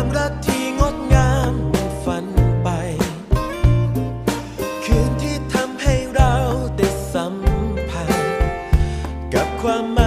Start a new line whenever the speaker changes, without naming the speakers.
ความรักที่งดงามฝันไป คืนที่ทำให้เราได้สัมผัสกับความ